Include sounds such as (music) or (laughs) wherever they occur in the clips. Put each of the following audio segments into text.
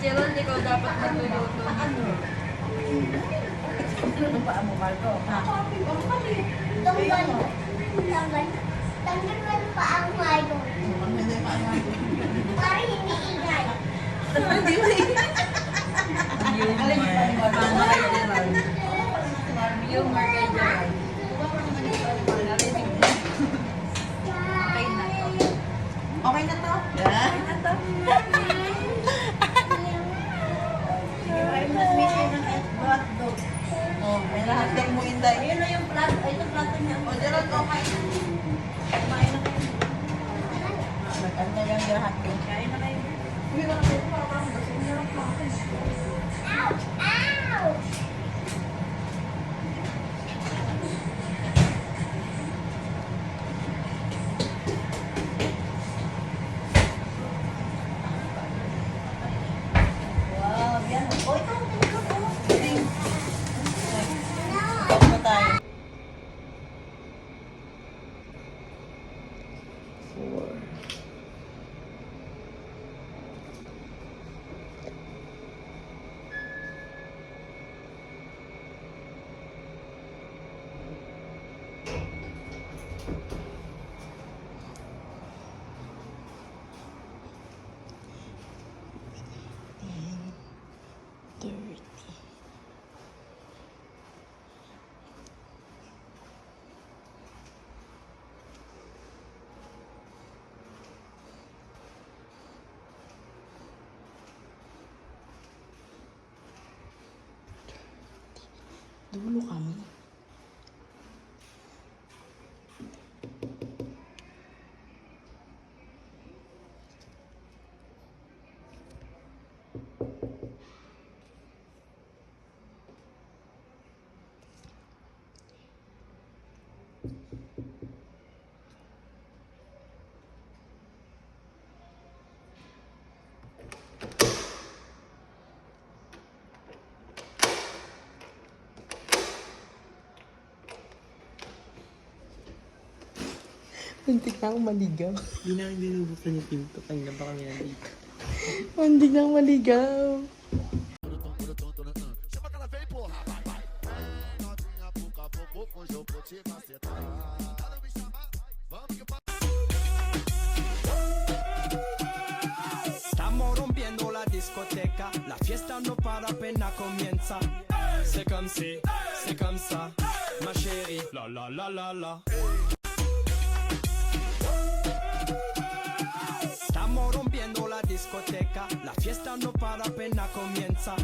Gerald, ikaw dapat matuluto. Ano? Ano pa ang mukha ko? Kapi ba? Kapi. Tanggal. Tanggal. Tanggal pa ang mukha ko. Tanggal pa ang mukha ko. Hindi. Hindi mo yung paa mo? Paano kayo, Gerald? Yung Marga Gerald. Okay na to. Okay na to. An hot dog. Oh, may lahat kang mo inday. Ayun na yung plato. Ayun yung plato niya. O, Gerald, okay. Kumain na kayo. Nag-anta yung lahat ko. Kain na kayo. Ouch! Oh, my God. Dulo kami. Muntik na akong maligaw. Hindi namin binubuksan yung pinto. Kanina pa kami nandito. Muntik na akong maligaw. Estamos rompiendo la discoteca, la fiesta no para apenas comienza. C'est comme si, c'est comme ça, ma chérie, la la la la la. Discoteca, la fiesta no para apenas comienza.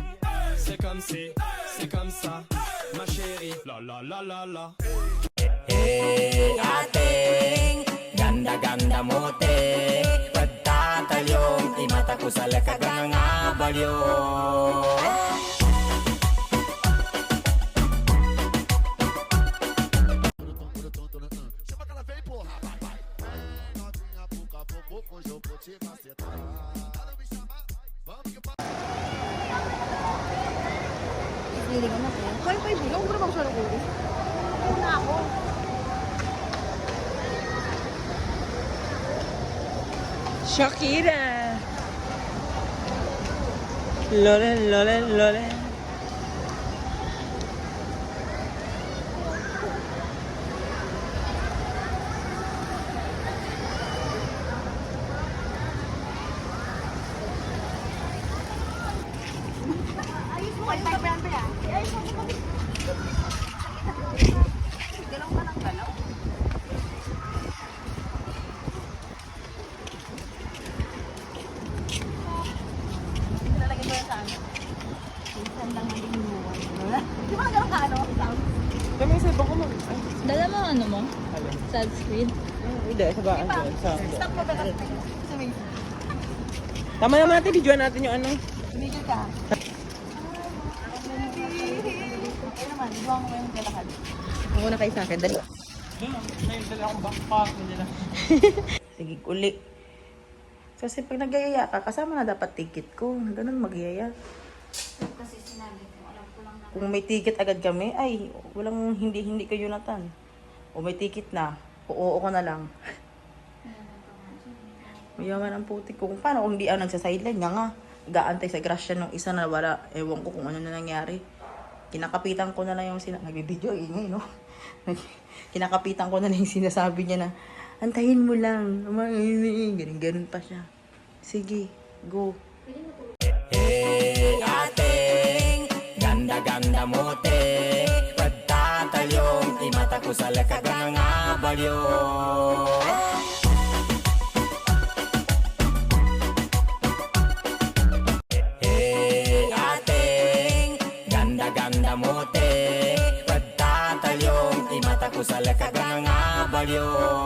C'est comme si, c'est comme ça, ma chérie, la la la la la. Hey, ating ganda-ganda mo te Pagtatalyong imata ko sa lakad ng abalyo Shakira. Lore, lore, lore. Kami sa ibang ko mag... Ay, Dala mo ano mo? Sunscreen? Hindi, sa baan doon. Sa... Stop mo ba. Tama naman natin, videoan natin yung ano. Tumigil ka. Ayun naman, ibuha mo yung kalakad. Ako na kayo sa akin, dali. May dala akong backpack nila. Sige, uli. Kasi pag nagyayaya ka, kasama na dapat ticket ko. Ganun magyaya. Kasi sinabi ko, alam ko lang na. Kung may ticket agad kami, ay, walang hindi-hindi kayo Jonathan. O may ticket na, oo ko na lang. (laughs) Mayaman ang puti ko. Kung paano kung hindi ako nagsasideline nga nga. Gaantay sa grasya nung isa na wala. Ewan ko kung ano na nangyari. kinakapitan ko na lang yung sina... Nagbibideo, ingay, no? (laughs) kinakapitan ko na lang yung sinasabi niya na, antayin mo lang. Ganun, ganun pa siya. Sige, go. Hey ating ganda-ganda mo te Pagtatalyong imata ko sa lakagang nga balyo Hey ating ganda-ganda mo te Pagtatalyong imata ko sa lakagang nga balyo